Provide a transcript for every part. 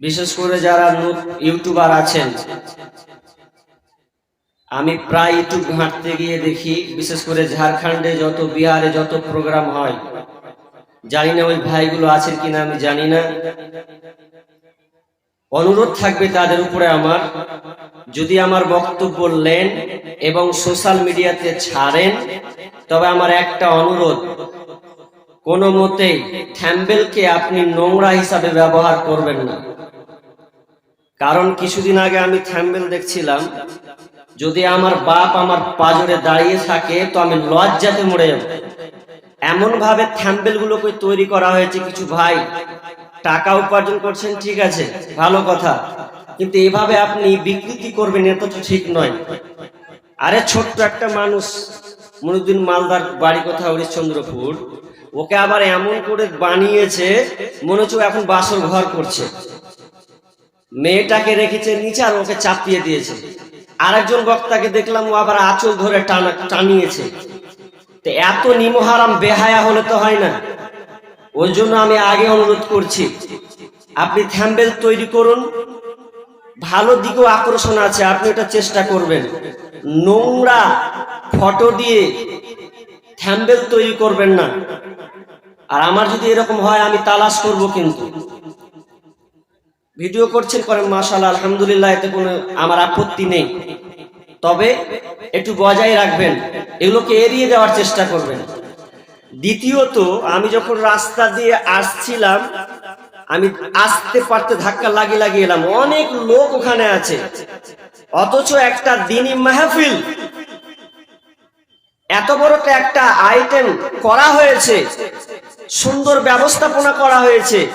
বিশেষ করে যারা ইউটিউবার আছেন, আমি প্রায় ইউটিউব ঘাঁটতে গিয়ে দেখি, বিশেষ করে ঝাড়খণ্ডে যত বিহারে যত প্রোগ্রাম হয়, জানি না ওই ভাইগুলো আছেন কিনা আমি জানি না। অনুরোধ থাকবে তাদের উপরে আমার, যদি আমার বক্তব্য লেন এবং সোশ্যাল মিডিয়াতে ছাড়েন, তবে আমার একটা অনুরোধ, কোনো মতেই থ্যাম্বেলকে আপনি নোংরা হিসাবে ব্যবহার করবেন না। কারণ কিছুদিন আগে আমি থ্যাম্বেল দেখছিলাম, যদি আমার বাপ আমার পাজরে দাঁড়িয়ে থাকে, তো আমি লজ্জাতে মরে যাব। এমন ভাবে থ্যাম্বেল গুলোকে তৈরি করা হয়েছে কিছু ভাই। টাকা উপার্জন করছেন, ঠিক আছে, ভালো কথা। কিন্তু এভাবে আপনি বিকৃতি করবেন, এটা তো ঠিক নয়। আরে, ছোট্ট একটা মানুষ মনুদ্দিন মালদার বাড়ি কোথা হরিশ্চন্দ্রপুর? ওকে আবার এমন করে বানিয়েছে, মনে হচ্ছে এখন বাসর ঘর করছে। মেয়েটাকে রেখেছে নিচে আর ওকে চাপিয়ে দিয়েছে। আরেকজন বক্তাকে দেখলাম ও আবার আঁচল ধরে টানা টানিয়েছে। তো এত নিমহারাম বেহায়া হলে তো হয় না। ওই জন্য আমি আগে অনুরোধ করছি, আপনি থ্যাম্বেল তৈরি করুন। ভালো দিকেও আকর্ষণ আছে, আপনি এটা চেষ্টা করবেন। নোংরা ফটো দিয়ে থ্যাম্বেল তৈরি করবেন না। আর আমার যদি এরকম হয়, আমি তালাশ করব কিন্তু। ভিডিও করছেন করেন মাশাল আলহামদুলিল্লাহ, এতে কোনো আমার আপত্তি নেই। তবে একটু বজায় রাখবেন, এগুলোকে এড়িয়ে দেওয়ার চেষ্টা করবেন। দ্বিতীয়ত, আমি যখন রাস্তা দিয়ে আসছিলাম, আমি আসতে পারতে ধাক্কা লাগিয়ে লাগিয়ে এলাম। অনেক লোক ওখানে আছে। অথচ একটা দিনই মাহফিল। এত বড় একটা আইটেম করা হয়েছে। সুন্দর ব্যবস্থাপনা করা হয়েছে।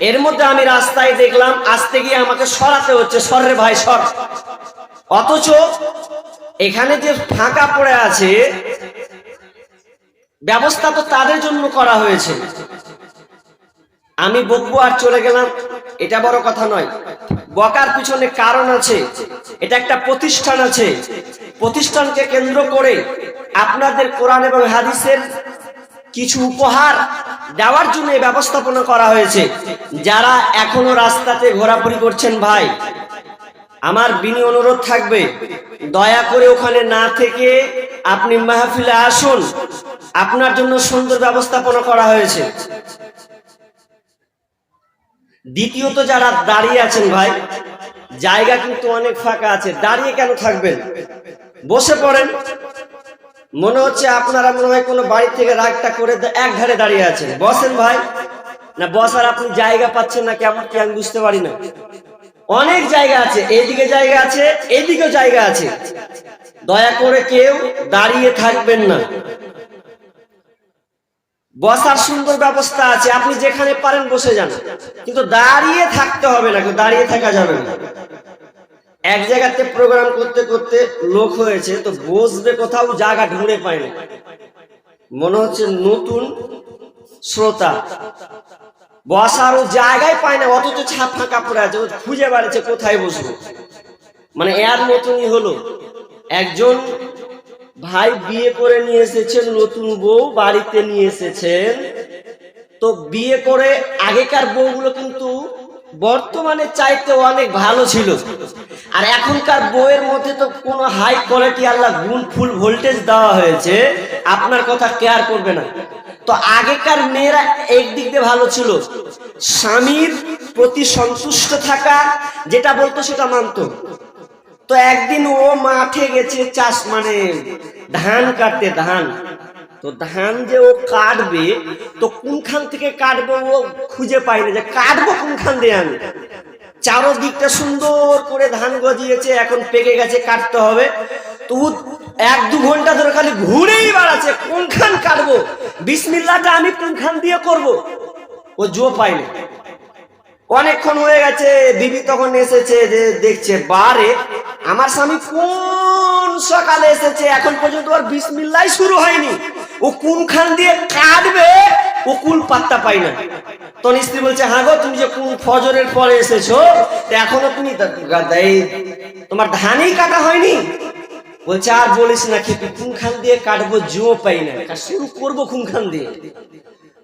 এর মধ্যে আমি রাস্তায় দেখলাম, আসতে গিয়ে আমাকে সরাতে হচ্ছে। সরে ভাই, সর। অথচ এখানে যে ফাঁকা পড়ে আছে, ব্যবস্থা তো তাদের জন্য করা হয়েছে। আমি বকবো আর চলে গেলাম। এটা বড় কথা নয়। বকার পিছনে কারণ আছে। এটা একটা প্রতিষ্ঠান আছে। প্রতিষ্ঠানকে কেন্দ্র করে আপনাদের কোরআন এবং হাদিসের কিছু উপহার দেওয়ার জন্য ব্যবস্থাপনা করা হয়েছে। যারা এখনও রাস্তাতে ঘোরাঘুরি করছেন ভাই, আমার বিনি অনুরোধ থাকবে, দয়া করে ওখানে না থেকে আপনি মাহফিলে আসুন। আপনার জন্য সুন্দর ব্যবস্থাপনা করা হয়েছে। দ্বিতীয়ত যারা দাঁড়িয়ে আছেন ভাই, জায়গা কিন্তু অনেক ফাঁকা আছে, দাঁড়িয়ে কেন থাকবেন? বসে পড়েন। মনে হচ্ছে আপনারা মনে হয় কোনো বাড়ি থেকে রাগটা করে এক ধারে দাঁড়িয়ে আছেন। বসেন ভাই। না বসার আপনি জায়গা পাচ্ছেন না কেমন কি আমি বুঝতে পারি না। অনেক জায়গা আছে। এইদিকে জায়গা আছে, এইদিকেও জায়গা আছে। দয়া করে কেউ দাঁড়িয়ে থাকবেন না। বসার সুন্দর ব্যবস্থা আছে। আপনি যেখানে পারেন বসে যান। কিন্তু দাঁড়িয়ে থাকতে হবে না দাঁড়িয়ে থাকা যাবে না। এক জায়গাতে প্রোগ্রাম করতে করতে লোক হয়েছে, তো বসবে কোথাও জায়গা ঢুঁড়ে পায়নি মনে হচ্ছে নতুন শ্রোতা। বসারও জায়গায় পায় না, অথচ ছাপ ফাঁকা পড়ে আছে খুঁজে বেড়াচ্ছে কোথায় বসবো। মানে এর মতনই হলো। একজন ভাই বিয়ে করে নিয়ে এসেছেন, নতুন বউ বাড়িতে নিয়ে এসেছেন। তো বিয়ে করে আগেকার বউগুলো কিন্তু বর্তমানে চাইতে অনেক ভালো ছিল। আর এখনকার বউয়ের মধ্যে তো কোনো হাই কোয়ালিটি আল্লাহ গুণ ফুল ভোল্টেজ দেওয়া হয়েছে, আপনার কথা কেয়ার করবে না। তো আগেকার মেয়েরা একদিক দিয়ে ভালো ছিল। স্বামীর প্রতি সন্তুষ্ট থাকা, যেটা বলতো সেটা মানতো। তো একদিন ও মাঠে গেছে চাষ মানে ধান কাটতে, ধান। তো ধান যে ও কাটবে, তো কোনখান থেকে কাটবে ও খুঁজে পায় না যে কাটবো কোনখান দিয়ে আমি? চারোদিকটা সুন্দর করে ধান গজিয়েছে, এখন পেকে গেছে, কাটতে হবে। তো এক দু ঘণ্টা ধরে খালি ঘুরেই বেড়াচ্ছে, কোনখান কাটবো? বিসমিল্লাটা আমি কোনখান দিয়ে করব? ও জো পায়নি অনেকক্ষণ হয়ে গেছে, বিবি তখন এসেছে যে দেখছে, বারে, আমার স্বামী কোন সকালে এসেছে, এখন পর্যন্ত আর বিসমিল্লাই শুরু হয়নি। ও কোনখান দিয়ে কাটবে ও কুল পাত্তা পাই না। তখন স্ত্রী বলছে হ্যাঁ গো, তুমি যে কোন ফজরের পরে এসেছ এখনও তুমি তোমার ধানই কাটা হয়নি? বলছে, আর বলিস না, খেপি কোনখান দিয়ে কাটবো জো পাই না। শুরু করব কোনখান দিয়ে?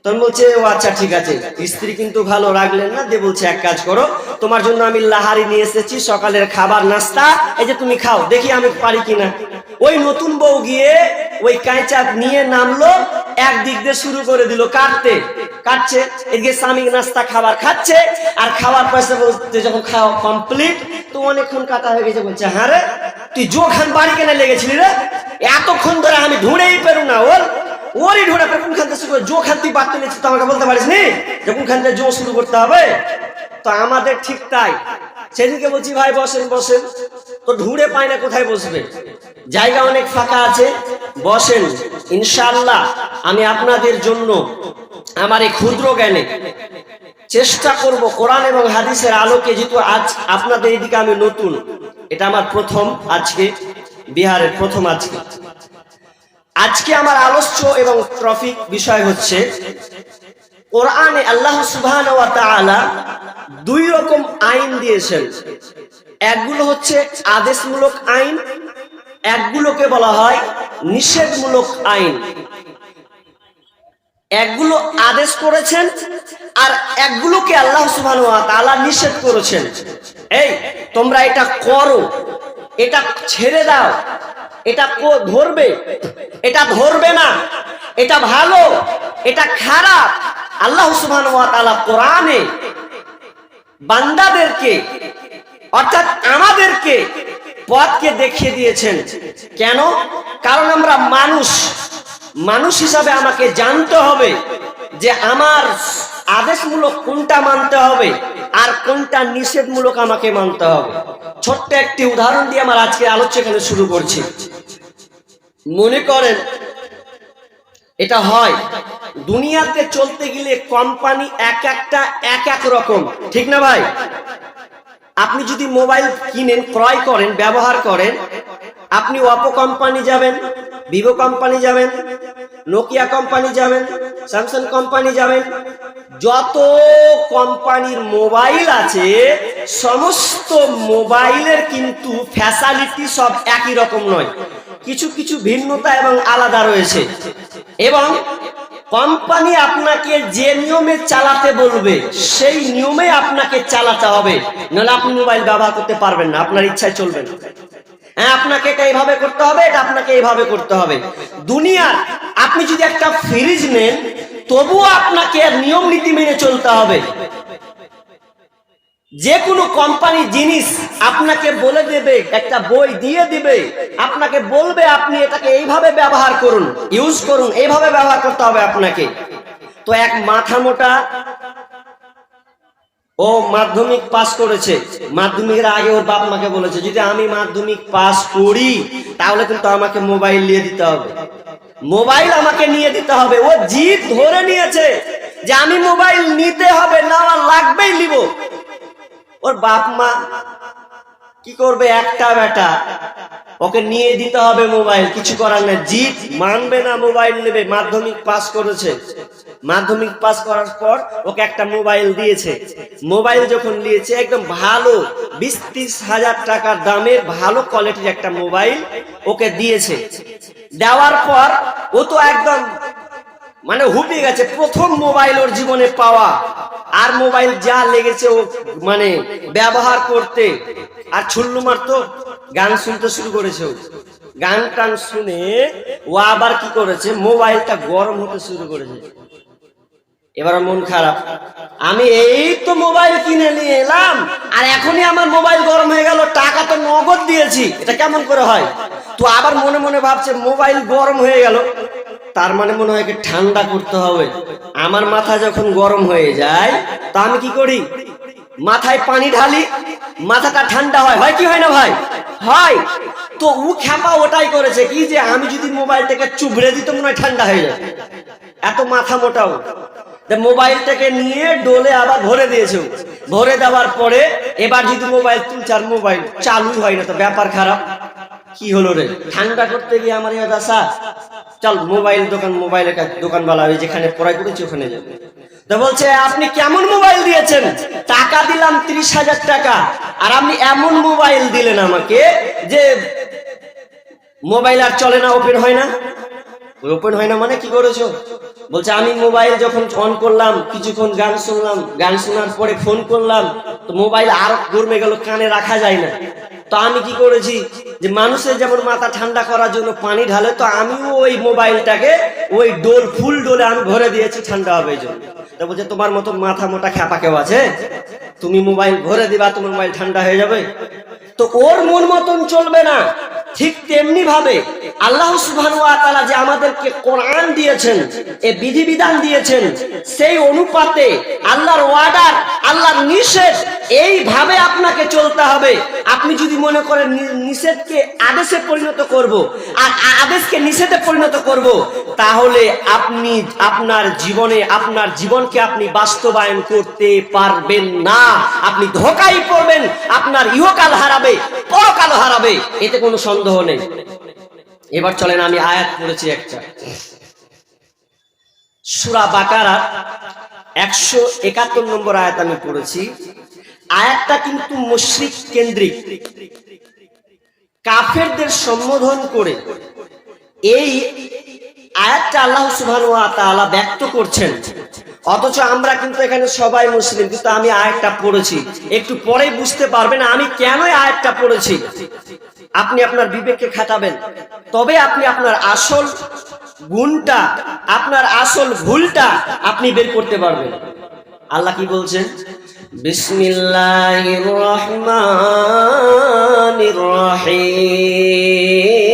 তখন বলছে, ও আচ্ছা ঠিক আছে। স্ত্রী কিন্তু ভালো রাখলেন না, দিয়ে বলছে, এক কাজ করো, তোমার জন্য আমি লাহারি নিয়ে এসেছি, সকালের খাবার, নাস্তা, এই যে তুমি খাও, দেখি আমি পারি কিনা। ওই নতুন বউ গিয়ে ওই কাঁচা নিয়ে নামলো একদিক দিয়ে শুরু করে দিল, কাটতে। কাটছে, এদিকে স্বামী নাস্তা খাবার খাচ্ছে, আর খাবার পয়সা বলতে যখন খাওয়া কমপ্লিট তো অনেকক্ষণ কাটা হয়ে গেছে। বলছে হ্যাঁ রে, তুই জোখান বাড়ি কেনে লেগেছিলি রে? এতক্ষণ ধরে আমি ঢুঁড়েই পেরু না, ওর, ওরই ঢোড়া পরে, কোনখান থেকে শুরু জো খান তুই বাড়তে নিচ্ছিস তো আমাকে বলতে পারিস নি যে কোনখান থেকে জো শুরু করতে হবে? তো আমাদের ঠিক তাই। সেদিনকে বলছি, ভাই, বসেন বসেন, তো ঢুঁড়ে পায় না, কোথায় বসবে? জায়গা অনেক ফাঁকা আছে বসেন, ইনশাআল্লাহ আমি আপনাদের জন্য আমার এই ক্ষুদ্র জ্ঞানে চেষ্টা করব কোরআন এবং হাদিসের আলোকে, যেহেতু আজ আপনাদের এদিকে আমি নতুন, এটা আমার প্রথম আজকে, বিহারের প্রথম আজকে। আজকে আমার আলোচ্য এবং ট্রফিক বিষয় হচ্ছে, কোরআনে আল্লাহ সুবহান ওয়া দুই রকম আইন দিয়েছেন। একগুলো হচ্ছে আদেশমূলক আইন, একগুলোকে বলা হয় নিষেধমূলক আইন। একগুলো আদেশ করেছেন আর একগুলোকে আল্লাহ সুবহান ওয়া তাআলা নিষেধ করেছেন। এই, তোমরা এটা করো, এটা ছেড়ে দাও, এটা ধরবে এটা ধরবে না, এটা ভালো, এটা খারাপ। আল্লাহ সুবহান ওয়া তাআলা কোরআনে বান্দাদেরকে, অর্থাৎ আমাদেরকে পথকে দেখিয়ে দিয়েছেন। কেন? কারণ আমরা মানুষ। মানুষ হিসাবে আমাকে জানতে হবে যে আমার আদেশমূলক কোনটা মানতে হবে আর কোনটা নিষেধমূলক আমাকে মানতে হবে। ছোট্ট একটি উদাহরণ দিয়ে আমার আজকে আলোচনা শুরু করছি। মনে করেন, এটা হয়, দুনিয়াতে চলতে গেলে কোম্পানি এক একটা, এক এক রকম। ঠিক না ভাই? আপনি যদি মোবাইল কিনেন, ক্রয় করেন, ব্যবহার করেন আপনি অপো কোম্পানি যাবেন ভিভো কোম্পানি যাবেন নোকিয়া কোম্পানি যাবেন স্যামসাং কোম্পানি যাবেন, যত কোম্পানির মোবাইল আছে, সমস্ত মোবাইলের কিন্তু ফ্যাসালিটি সব একই রকম নয়। কিছু কিছু ভিন্নতা এবং আলাদা রয়েছে। এবং কোম্পানি আপনাকে যে নিয়মে চালাতে বলবে, সেই নিয়মে আপনাকে চালাতে হবে। নাহলে আপনি মোবাইল ব্যবহার করতে পারবেন না, আপনার ইচ্ছায় চলবে না। হ্যাঁ আপনাকে এটা এইভাবে করতে হবে, এটা আপনাকে এইভাবে করতে হবে। দুনিয়ার, আপনি যদি একটা ফ্রিজ নেন, তবুও আপনাকে নিয়ম নীতি মেনে চলতে হবে। যে কোনো কোম্পানি জিনিস আপনাকে বলে দেবে, একটা বই দিয়ে দিবে, আপনাকে বলবে, আপনি এটাকে এইভাবে ব্যবহার করুন ইউজ করুন, এইভাবে ব্যবহার করতে হবে আপনাকে। তো এক মাথা মোটা ও মাধ্যমিক পাস করেছে। মাধ্যমিকের আগে ওর বাপ মাকে বলেছে, যদি আমি মাধ্যমিক পাস করি, তাহলে কিন্তু আমাকে মোবাইল নিয়ে দিতে হবে। মোবাইল আমাকে নিয়ে দিতে হবে। ও জিদ ধরে নিয়েছে যে আমি মোবাইল নিতে হবে, না আমার লাগবেই নিব। ওর বাপ মা কি করবে? একটা বেটা ওকে নিয়ে দিতে হবে মোবাইল। কিছু করার না জিত মানবে না, মোবাইল নেবে। মাধ্যমিক পাস করেছে। মাধ্যমিক পাস করার পর ওকে একটা মোবাইল দিয়েছে। মোবাইল যখন নিয়েছে একদম ভালো বিশ ত্রিশ হাজার টাকার দামের ভালো কোয়ালিটির একটা মোবাইল ওকে দিয়েছে। দেওয়ার পর ও তো একদম মানে হুপিয়ে গেছে, প্রথম মোবাইল ওর জীবনে পাওয়া। আর মোবাইল যা লেগেছে ও মানে ব্যবহার করতে। আর ছুল্লু মারতো গান শুনতে শুরু করেছে ও। গান টান শুনে ও আবার কি করেছে, মোবাইলটা গরম হতে শুরু করেছে। এবার মন খারাপ। আমি এই তো মোবাইল কিনে নিয়ে এলাম, আর এখনই আমার মোবাইল গরম হয়ে গেল, টাকা তো নগদ দিয়েছি। এটা কেমন করে হয়? তো আবার মনে মনে ভাবছে, মোবাইল গরম হয়ে গেল। তার মানে মনে হয় ঠান্ডা করতে হবে। আমার মাথা যখন গরম হয়ে যায়, তা আমি কি করি? মাথায় পানি ঢালি, মাথাটা ঠান্ডা হয়। হয় কি হয় না ভাই? হয়। তো ও খ্যাপা ওটাই করেছে কি যে আমি যদি মোবাইলটাকে চুবড়ে দিত মনে হয় ঠান্ডা হয়ে যায় এত মাথা মোটাও। মোবাইলটাকে নিয়ে ডোলে আবার ভরে দিয়েছে ভরে দেওয়ার পরে এবার যদি মোবাইল তুলছে আর মোবাইল চালু হয় না তো ব্যাপার খারাপ। কি হলো রে? ঠান্ডা করতে গিয়ে আমার দশা চল, মোবাইল দোকান, মোবাইলের কাছে দোকানওয়ালা ওই যেখানে পড়াই করেছি ওখানে যাবে বলছে, আপনি কেমন মোবাইল দিয়েছেন? টাকা দিলাম ত্রিশ হাজার টাকা। আর আপনি এমন মোবাইল দিলেন আমাকে যে মোবাইল আর চলে না ওপেন হয় না? ওপেন হয় না মানে কি করেছ? বলছে, আমি মোবাইল যখন অন করলাম, কিছুক্ষণ গান শুনলাম, গান শোনার পরে ফোন করলাম, তো মোবাইল আরও গরমে গেল, কানে রাখা যায় না। তো আমি কি করেছি যে, মানুষের যেমন মাথা ঠান্ডা করার জন্য পানি ঢালে, তো আমিও ওই মোবাইলটাকে ওই ডোল, ফুল ডোলে আমি ভরে দিয়েছি ঠান্ডা হবে এই জন্য। তো বলছে, তোমার মতো মাথা মোটা খ্যাপা কেউ আছে? তুমি মোবাইল ভরে দিবা, তোমার মোবাইল ঠান্ডা হয়ে যাবে? তো ওর মন মতন চলবে না। ঠিক তেমনি ভাবে আল্লাহ সুবহানাহু যে আমাদেরকে কোরআন দিয়েছেন, এ বিধিবিধান দিয়েছেন, সেই অনুপাতে আল্লাহর ওয়ার্ডার আল্লাহর নিষেধ, এইভাবে আপনাকে চলতে হবে। আপনি যদি মনে করেন নিষেধকে আদেশে পরিণত করব, আর আদেশকে নিষেধে পরিণত করব, তাহলে আপনি, আপনার জীবনে, আপনার জীবনকে আপনি বাস্তবায়ন করতে পারবেন না। আপনি ধোকাই পড়বেন, আপনার ইহকাল হারাবে পরকাল হারাবে, এতে কোনো সন্দেহ নেই। এবার চলেন আমি আয়াত পড়েছি একটা। সুরা বাকারা একশো একাত্তর নম্বর আয়াত আমি পড়েছি। আয়াতটা কিন্তু মুশরিক কেন্দ্রিক। কাফেরদের সম্বোধন করে এই আয়াতটা আল্লাহ সুবহানাহু ওয়া তাআলা ব্যক্ত করছেন। অথচ আমরা কিন্তু এখানে সবাই মুসলিম, কিন্তু আমি আয়াতটা পড়েছি। একটু পরেই বুঝতে পারবেন আমি কেন আয়াতটা পড়েছি। আপনি আপনার বিবেককে খাটাবেন। তবে আপনি আপনার আসল গুণটা, আপনার আসল ভুলটা আপনি বের করতে পারবেন। আল্লাহ কি বলছেন? বিসমিল্লাহির রহমানির রহিম।